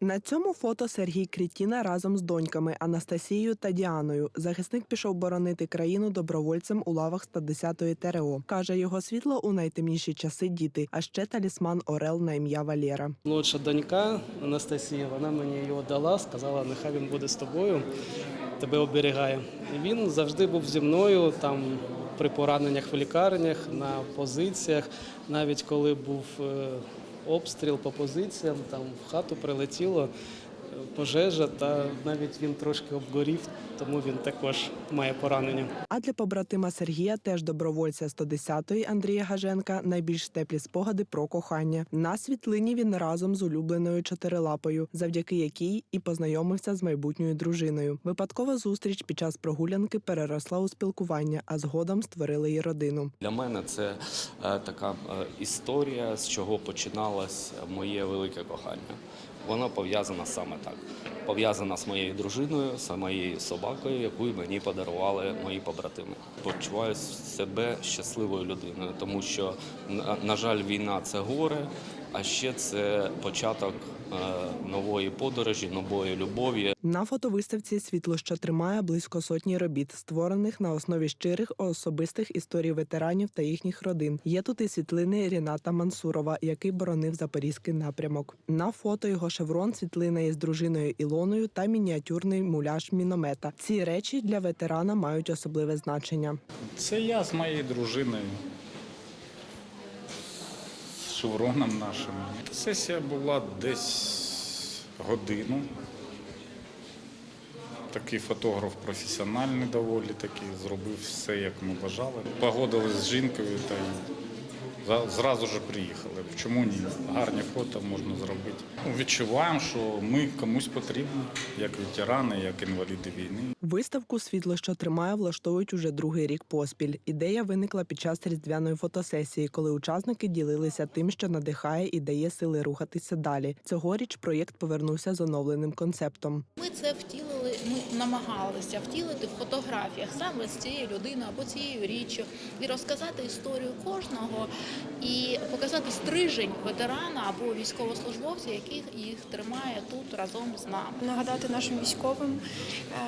На цьому фото Сергій Крітіна разом з доньками Анастасією та Діаною. Захисник пішов боронити країну добровольцем у лавах 110-ї ТРО. Каже, його світло у найтемніші часи діти, а ще талісман Орел на ім'я Валєра. Молодша донька Анастасія, вона мені його дала, сказала, нехай він буде з тобою, тебе оберігає. І він завжди був зі мною там при пораненнях в лікарнях, на позиціях, навіть коли був е, обстріл по позиціям, там в хату прилетіло пожежа, та навіть він трошки обгорів, тому він також має поранення. А для побратима Сергія, теж добровольця 110-ї Андрія Гаженка, найбільш теплі спогади про кохання. На світлині він разом з улюбленою чотирилапою, завдяки якій і познайомився з майбутньою дружиною. Випадкова зустріч під час прогулянки переросла у спілкування, а згодом створили й родину. Для мене це е, така е, історія, з чого починалось моє велике кохання. Воно пов'язана саме так. Пов'язана з моєю дружиною, з моєю собакою, яку мені подарували мої побратими. Почуваю себе щасливою людиною, тому що, на жаль, війна це горе, а ще це початок е, нової подорожі, нової любові. На фотовиставці світло, що тримає близько сотні робіт, створених на основі щирих особистих історій ветеранів та їхніх родин. Є тут і світлини Ріната Мансурова, який боронив запорізький напрямок. На фото його шеврон, світлина із дружиною Ілоною та мініатюрний муляж міномета. Ці речі для ветерана мають особливе значення. Це я з моєю дружиною. Шевроном нашим. Сесія була десь годину. Такий фотограф професіональний доволі такий, зробив все, як ми бажали. Погодили з жінкою та зразу ж приїхали. Чому ні? Гарні фото можна зробити. Ну, Відчуваємо, що ми комусь потрібні, як ветерани, як інваліди війни. Виставку Світло, що тримає, влаштовують уже другий рік поспіль. Ідея виникла під час різдвяної фотосесії, коли учасники ділилися тим, що надихає і дає сили рухатися далі. Цьогоріч проєкт повернувся з оновленим концептом. Ми це втілили, ми намагалися втілити в фотографіях саме з цією людиною або цією річчю і розказати історію кожного і показати стрижень ветерана або військовослужбовця, який їх тримає тут разом з нами. нагадати нашим військовим,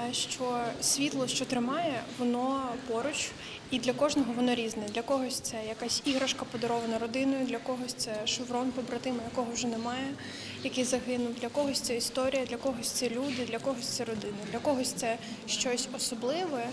е, що світло, що тримає, воно поруч, і для кожного воно різне. Для когось це якась іграшка подарована родиною, для когось це шеврон побратима, якого вже немає, який загинув. Для когось це історія, для когось це люди, для когось це родина, для когось це щось особливе,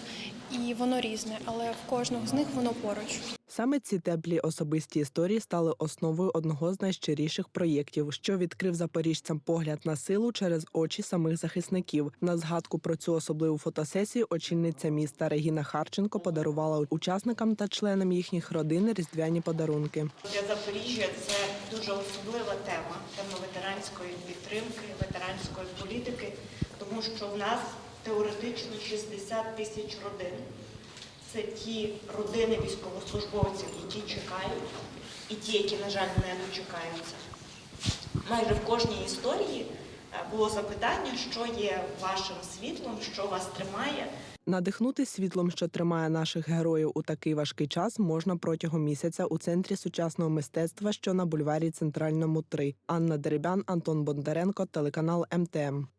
і воно різне, але в кожного з них воно поруч. Саме ці теплі особисті історії стали основою одного з найщиріших проєктів, що відкрив запоріжцям погляд на силу через очі самих захисників. На згадку про цю особливу фотосесію очільниця міста Регіна Харченко подарувала учасникам та членам їхніх родин різдвяні подарунки. Для Запоріжжя це дуже особлива тема, тема ветеранської підтримки, ветеранської політики, тому що в нас теоретично 60 тисяч родин. Це ті родини військовослужбовців, які чекають, і ті, які, на жаль, не дочекаються. Майже в кожній історії е, було запитання, що є вашим світлом, що вас тримає. Надихнути світлом, що тримає наших героїв у такий важкий час, можна протягом місяця у центрі сучасного мистецтва, що на бульварі Центральному 3. Анна Деребян, Антон Бондаренко, телеканал МТМ.